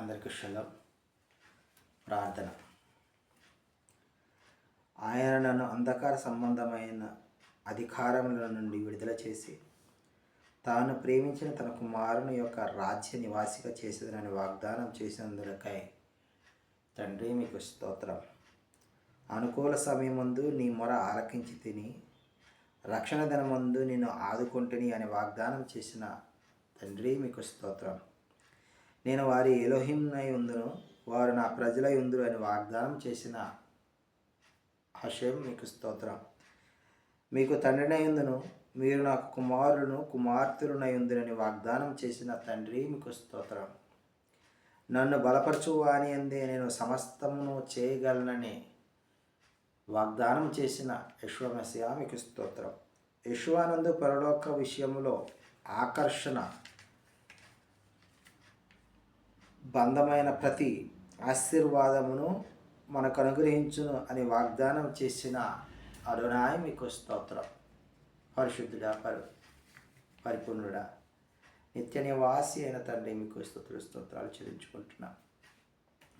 అందరికీ శలం ప్రార్థన. ఆయన నన్ను అంధకార సంబంధమైన అధికారముల నుండి విడుదల చేసి తాను ప్రేమించిన తన కుమారుని యొక్క రాజ్య నివాసిగా చేసేదనని వాగ్దానం చేసినందులకై తండ్రి మీకు స్తోత్రం. అనుకూల సమయమందు నీ మొర ఆలకించి తిని రక్షణ దినమందు నేను ఆదుకుంటుని అని వాగ్దానం చేసిన తండ్రి మీకు స్తోత్రం. నేను వారి ఎలోహింనై ఉందును వారు నా ప్రజలై ఉందురు అని వాగ్దానం చేసిన హషేం మీకు స్తోత్రం. మీకు తండ్రినై ఉందును మీరు నాకు కుమారులను కుమార్తెలునై ఉందురని వాగ్దానం చేసిన తండ్రి మీకు స్తోత్రం. నన్ను బలపరచు అని అందే నేను సమస్తమును చేయగలనని వాగ్దానం చేసిన యశ్వమస్య మీకు స్తోత్రం. యశ్వానందు పరలోక విషయంలో ఆకర్షణ బంధమైన ప్రతి ఆశీర్వాదమును మనకు అనుగ్రహించును అని వాగ్దానం చేసిన అరుణాయ మీకు స్తోత్రం. పరిశుద్ధుడా పరి పరిపూర్ణుడా నిత్య నివాసి అయిన తండ్రి మీకు స్తోత్రులు స్తోత్రాలు చెల్లించుకుంటున్నా.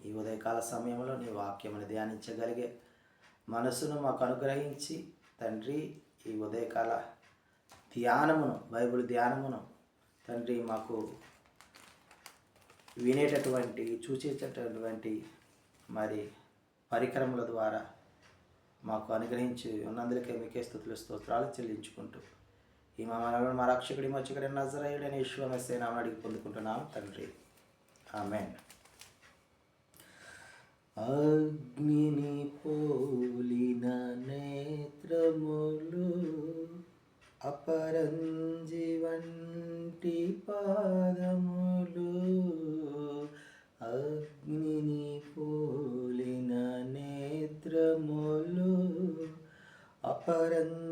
ఈ ఉదయకాల సమయంలో నీ వాక్యమును ధ్యానించగలిగే మనసును మాకు అనుగ్రహించి తండ్రి ఈ ఉదయకాల ధ్యానమును బైబిల్ ధ్యానమును తండ్రి మాకు వినేటటువంటి చూసేటటువంటి మరి పరికరముల ద్వారా మాకు అనుగ్రహించి ఉన్నందులకే మీకే స్థుతులు స్తోత్రాలు చెల్లించుకుంటూ. ఈ మా మనలో మా రక్షకుడి మచ్చకుడి నజరయుడు అని నామని అడిగి పొందుకుంటున్నాం తండ్రి. ఆమె అగ్నిని పోలిన నేత్రములు అపరంజి వంటి పాదములు అగ్నిని పోలిన నేత్రములు అపరంజి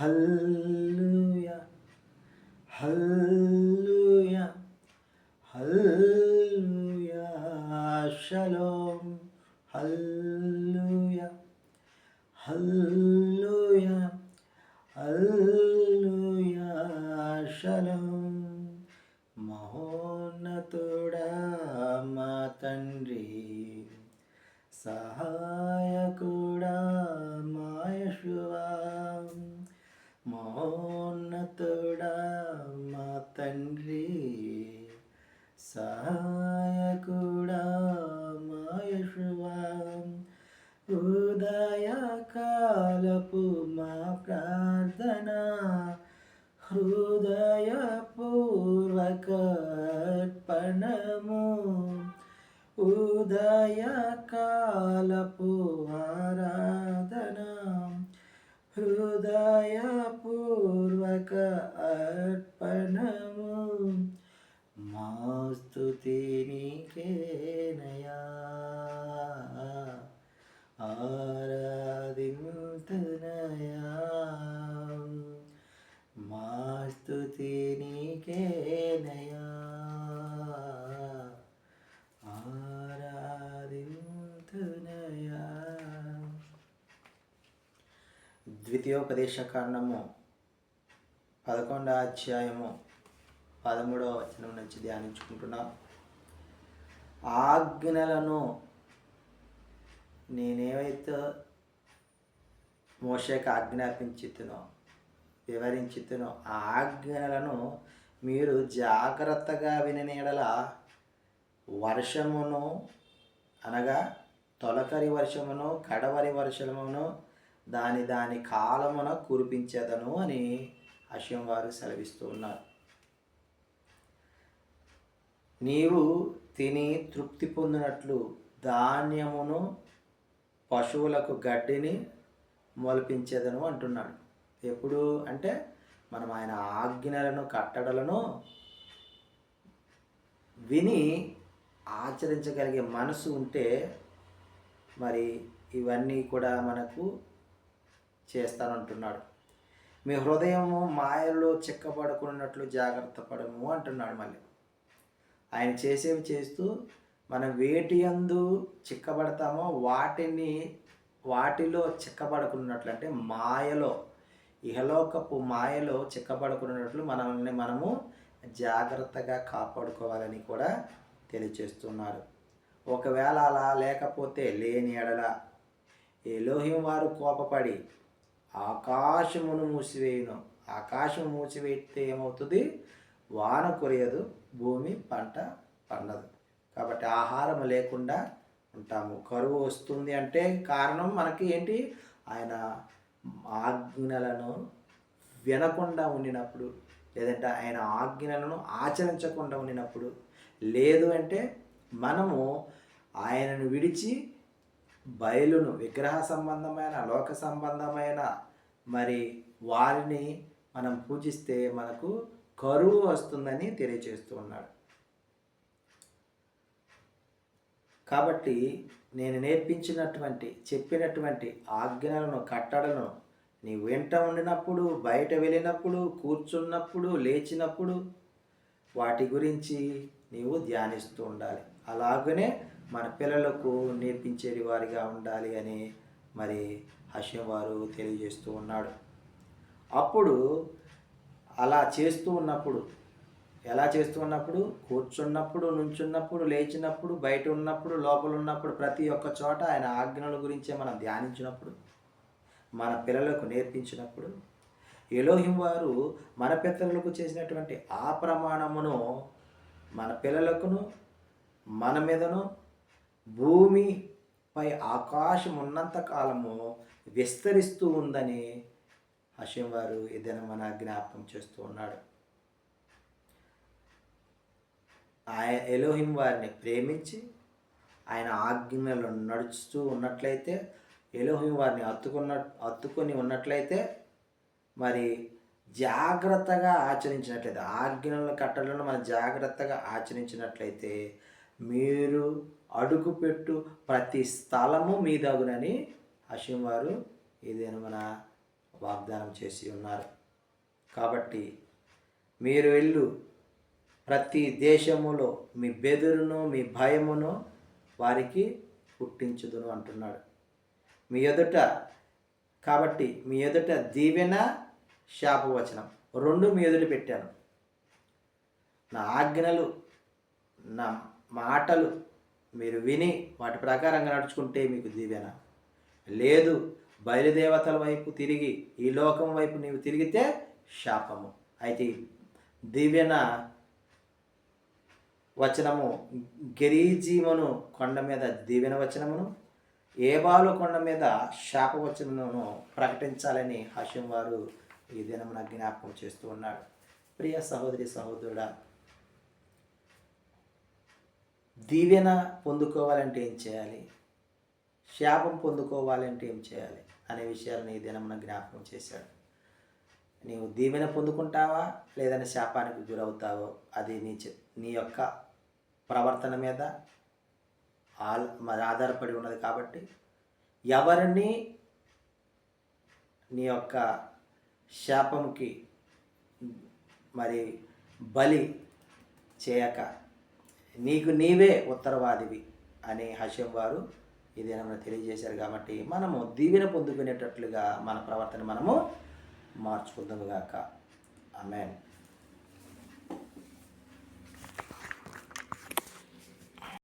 హల్లుయా హల్లుయా హల్లుయా షలోం హల్లుయా హల్లుయా హల్లుయా షలోం. మహోన్నతుడా మా తండ్రి సహాయకుడా తోడా మా తండ్రి. సహాయకుడా మాయశువా హృదయకాలపు మా ప్రార్థన. హృదయపూర్వకర్పణము. ఉదయకాలపు ఆరాధన. హృదయపూర్వక అర్పణము. మా స్తుతి నీకేనయా ఆరాధింతునయా ద్వితీయోపదేశ కాండము పదకొండో అధ్యాయము పదమూడవ వచనం నుంచి ధ్యానించుకుంటున్నాం. ఆజ్ఞలను నేనేవైతే మోషకు ఆజ్ఞాపించుతునో వివరించితునో ఆ ఆజ్ఞలను మీరు జాగ్రత్తగా విననేడల వర్షమును అనగా తొలకరి వర్షమును కడవరి వర్షమును దాని దాని కాలమున కురిపించేదను అని అశ్వం వారు సెలవిస్తూ ఉన్నారు. నీవు తిని తృప్తి పొందినట్లు ధాన్యమును పశువులకు గడ్డిని మొలిపించేదను అంటున్నాడు. ఎప్పుడు? అంటే మనం ఆయన ఆజ్ఞలను కట్టడలను విని ఆచరించగలిగే మనసు ఉంటే మరి ఇవన్నీ కూడా మనకు చేస్తానంటున్నాడు. మీ హృదయము మాయలో చిక్కబడుకున్నట్లు జాగ్రత్త పడము అంటున్నాడు మళ్ళీ. ఆయన చేసేవి చేస్తూ మనం వేటి యందు చిక్కబడతామో వాటిని వాటిలో చిక్కబడుకున్నట్లు అంటే మాయలో ఇహలోకపు మాయలో చిక్కబడుకున్నట్లు మనల్ని మనము జాగ్రత్తగా కాపాడుకోవాలని కూడా తెలియచేస్తున్నారు. ఒకవేళ అలా లేకపోతే లేని ఎడల ఎలోహిం వారు కోపపడి ఆకాశమును మూసివేయను. ఆకాశం మూసివేస్తే ఏమవుతుంది? వాన కురియదు భూమి పంట పండదు. కాబట్టి ఆహారం లేకుండా ఉంటాము. కరువు వస్తుంది అంటే కారణం మనకి ఏంటి? ఆయన ఆజ్ఞలను వినకుండా ఉండినప్పుడు లేదంటే ఆయన ఆజ్ఞలను ఆచరించకుండా ఉండినప్పుడు లేదు అంటే మనము ఆయనను విడిచి బయలును విగ్రహ సంబంధమైన లోక సంబంధమైన మరి వారిని మనం పూజిస్తే మనకు కరువు వస్తుందని తెలియచేస్తూ ఉన్నాడు. కాబట్టి నేను నేర్పించినటువంటి చెప్పినటువంటి ఆజ్ఞలను కట్టడలను నీ వెంట ఉండినప్పుడు బయట వెళ్ళినప్పుడు కూర్చున్నప్పుడు లేచినప్పుడు వాటి గురించి నీవు ధ్యానిస్తూ ఉండాలి. అలాగనే మన పిల్లలకు నేర్పించేది వారిగా ఉండాలి అని మరి హషం వారు తెలియజేస్తూ ఉన్నాడు. అప్పుడు అలా చేస్తూ ఉన్నప్పుడు ఎలా చేస్తూ ఉన్నప్పుడు? కూర్చున్నప్పుడు నుంచున్నప్పుడు లేచినప్పుడు బయట ఉన్నప్పుడు లోపల ఉన్నప్పుడు ప్రతి ఒక్క చోట ఆయన ఆజ్ఞల గురించే మనం ధ్యానించినప్పుడు మన పిల్లలకు నేర్పించినప్పుడు ఎలోహిం వారు మన పితరులకు చేసినటువంటి ఆ ప్రమాణమును మన పిల్లలకును మన మీదను భూమి పై ఆకాశం ఉన్నంత కాలము విస్తరిస్తూ ఉందని హషం వారు ఏదైనా మన జ్ఞాపకం చేస్తూ ఉన్నాడు. ఆయన ఎలోహిం వారిని ప్రేమించి ఆయన ఆజ్ఞలు నడుస్తూ ఉన్నట్లయితే ఎలోహిం వారిని అత్తుకున్న అత్తుకొని ఉన్నట్లయితే మరి జాగ్రత్తగా ఆచరించినట్లయితే ఆజ్ఞలను కట్టలను మనం జాగ్రత్తగా ఆచరించినట్లయితే మీరు అడుగుపెట్టు ప్రతి స్థలము మీదగునని హషిం వారు ఇదేను మన వాగ్దానం చేసి ఉన్నారు. కాబట్టి మీరు వెళ్ళు. ప్రతి దేశములో మీ బెదురును మీ భయమును వారికి పుట్టించుదును అంటున్నాడు. మీ ఎదుట కాబట్టి మీ ఎదుట దీవెన శాపవచనం. రెండు మీ ఎదుట పెట్టాను. నా ఆజ్ఞలు నా మాటలు మీరు విని వాటి ప్రకారంగా నడుచుకుంటే మీకు దీవెన. లేదు బయలుదేవతల వైపు తిరిగి ఈ లోకం వైపు నీవు తిరిగితే శాపము. అయితే దీవెన వచనము గిరీజీమను కొండ మీద దీవెన వచనమును ఏబాలు కొండ మీద శాప వచనమును ప్రకటించాలని హషం వారు ఈ దినమున జ్ఞాపకం చేస్తూ ఉన్నాడు. ప్రియ సహోదరి సహోదరుడా దీవెన పొందుకోవాలంటే ఏం చేయాలి? శాపం పొందుకోవాలంటే ఏం చేయాలి? అనే విషయాలను ఈ దినమున జ్ఞాపకం చేశాడు. నీవు దీవెన పొందుకుంటావా? లేదని శాపానికి గురవుతావో? అది నీ నీ యొక్క ప్రవర్తన మీద ఆల్ మరి ఆధారపడి ఉన్నది కాబట్టి ఎవరిని నీ యొక్క శాపంకి మరి బలి చేయక నీకు నీవే ఉత్తరవాదివి అని హషం వారు ఇది మనకు తెలియజేశారు కాబట్టి మనము దీవెన పొందుకునేటట్లుగా మన ప్రవర్తన మనము మార్చుకుందాము గాక. ఆమెన్.